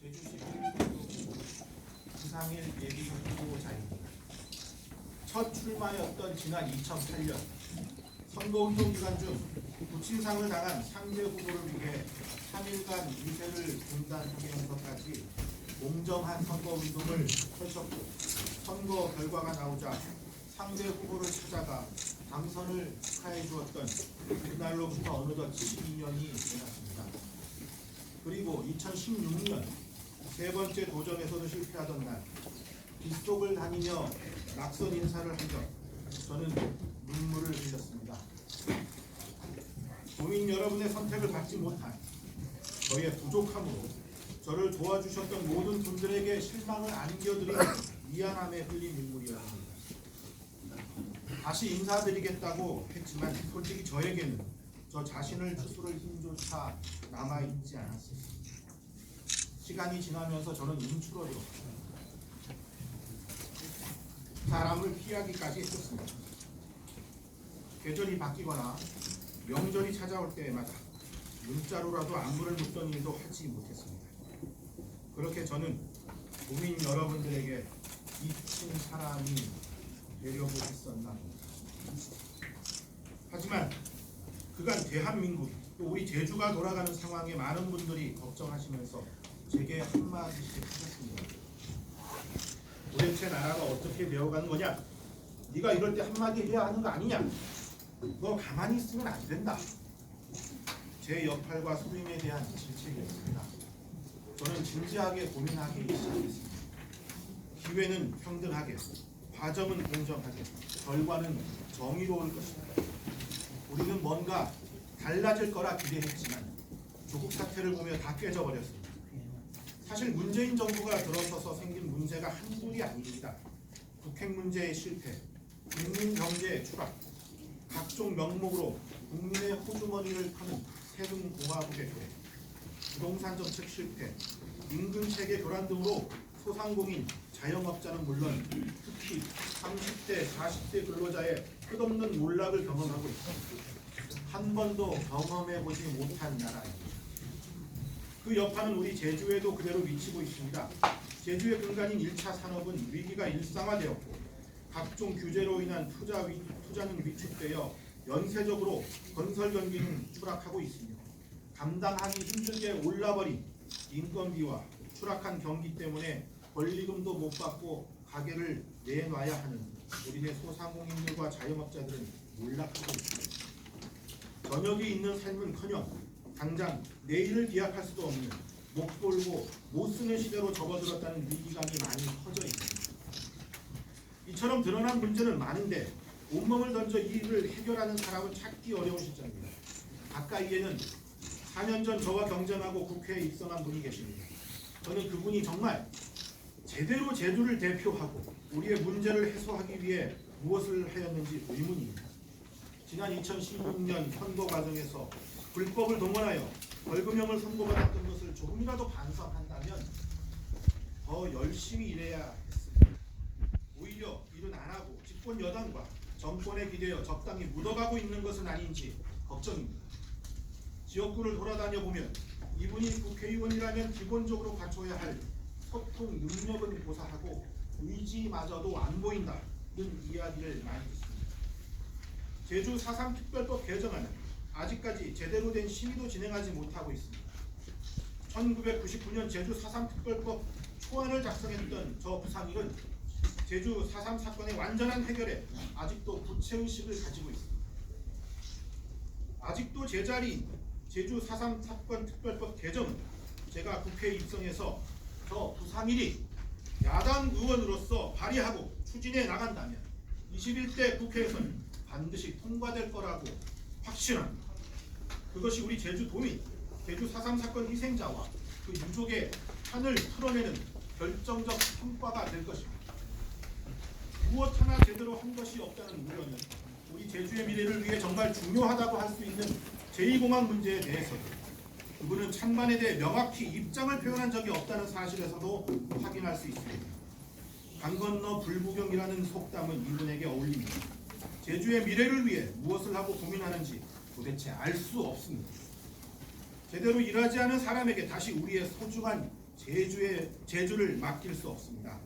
제주시 부상일 예비 후보자입니다. 첫 출마였던 지난 2008년 선거운동 기간 중 부친상을 당한 상대 후보를 위해 3일간 유세를 중단하면서까지 공정한 선거운동을 펼쳤고 선거 결과가 나오자 상대 후보를 찾아가 당선을 축하해 주었던 그날로부터 어느덧 12년이 지났습니다. 그리고 2016년 세 번째 도전에서도 실패하던 날 빗속을 다니며 낙선 인사를 한적 저는 눈물을 흘렸습니다. 국민 여러분의 선택을 받지 못한 저의 부족함으로 저를 도와주셨던 모든 분들에게 실망을 안겨드린 미안함에 흘린 눈물이었습니다. 다시 인사드리겠다고 했지만 솔직히 저에게는 저 자신을 추스를 힘조차 남아 있지 않았습니다. 시간이 지나면서 저는 움츠러들었습니다. 사람을 피하기까지 했었습니다. 계절이 바뀌거나 명절이 찾아올 때마다 문자로라도 안부를 묻던 일도 하지 못했습니다. 그렇게 저는 국민 여러분들에게 잊힌 사람이 되려고 했었나 봅니다. 하지만 그간 대한민국 또 우리 제주가 돌아가는 상황에 많은 분들이 걱정하시면서 제게 한마디씩 하셨습니다. 도대체 나라가 어떻게 되어가는 거냐? 네가 이럴 때 한마디 해야 하는 거 아니냐? 너 가만히 있으면 안 된다. 제 역할과 소임에 대한 질책이었습니다. 저는 진지하게 고민하기 시작했습니다. 기회는 평등하게, 과정은 공정하게, 결과는 정의로울 것입니다. 뭔가 달라질 거라 기대했지만 조국 사태를 보며 다 깨져버렸습니다. 사실 문재인 정부가 들어서서 생긴 문제가 한둘이 아닙니다. 북핵 문제의 실패, 국민 경제의 추락, 각종 명목으로 국민의 호주머니를 터는 세금 공화국의 폐, 부동산 정책 실패, 임금 체계 교란 등으로 소상공인, 자영업자는 물론 특히 30대, 40대 근로자의 끝없는 몰락을 경험하고 있습니다. 한 번도 경험해 보지 못한 나라입니다. 그 여파는 우리 제주에도 그대로 미치고 있습니다. 제주의 근간인 1차 산업은 위기가 일상화되었고 각종 규제로 인한 투자 위, 투자는 위축되어 연쇄적으로 건설 경기는 추락하고 있으며 감당하기 힘들게 올라버린 인건비와 추락한 경기 때문에 권리금도 못 받고 가게를 내놔야 하는 우리네 소상공인들과 자영업자들은 몰락하고 있습니다. 저녁이 있는 삶은커녕 당장 내일을 기약할 수도 없는 못 벌고 못 쓰는 시대로 접어들었다는 위기감이 많이 커져 있습니다. 이처럼 드러난 문제는 많은데 온몸을 던져 이 일을 해결하는 사람은 찾기 어려운 시점입니다. 가까이에는 4년 전 저와 경쟁하고 국회에 입성한 분이 계십니다. 저는 그분이 정말 제대로 제주를 대표하고 우리의 문제를 해소하기 위해 무엇을 하였는지 의문입니다. 지난 2016년 선거 과정에서 불법을 동원하여 벌금형을 선고받았던 것을 조금이라도 반성한다면 더 열심히 일해야 했습니다. 오히려 일은 안 하고 집권 여당과 정권에 기대어 적당히 묻어가고 있는 것은 아닌지 걱정입니다. 지역구를 돌아다녀 보면 이분이 국회의원이라면 기본적으로 갖춰야 할 소통 능력은 고사하고 의지마저도 안 보인다는 이야기를 많이 듣습니다. 제주 4.3 특별법 개정안은 아직까지 제대로 된 심의도 진행하지 못하고 있습니다. 1999년 제주 4.3 특별법 초안을 작성했던 저 부상일은 제주 4.3 사건의 완전한 해결에 아직도 구체의식을 가지고 있습니다. 아직도 제자리인 제주 4.3 사건 특별법 개정은 제가 국회에 입성해서 저 부상일이 야당 의원으로서 발의하고 추진해 나간다면 21대 국회에서는 반드시 통과될 거라고 확신합니다. 그것이 우리 제주도민, 제주 4.3 사건 희생자와 그 유족의 한을 풀어내는 결정적 성과가 될 것입니다. 무엇 하나 제대로 한 것이 없다는 우려는 우리 제주의 미래를 위해 정말 중요하다고 할 수 있는 제2공항 문제에 대해서도 그분은 찬반에 대해 명확히 입장을 표현한 적이 없다는 사실에서도 확인할 수 있습니다. 강 건너 불구경이라는 속담은 이분에게 어울립니다. 제주의 미래를 위해 무엇을 하고 고민하는지 도대체 알 수 없습니다. 제대로 일하지 않은 사람에게 다시 우리의 소중한 제주의 제주를 맡길 수 없습니다.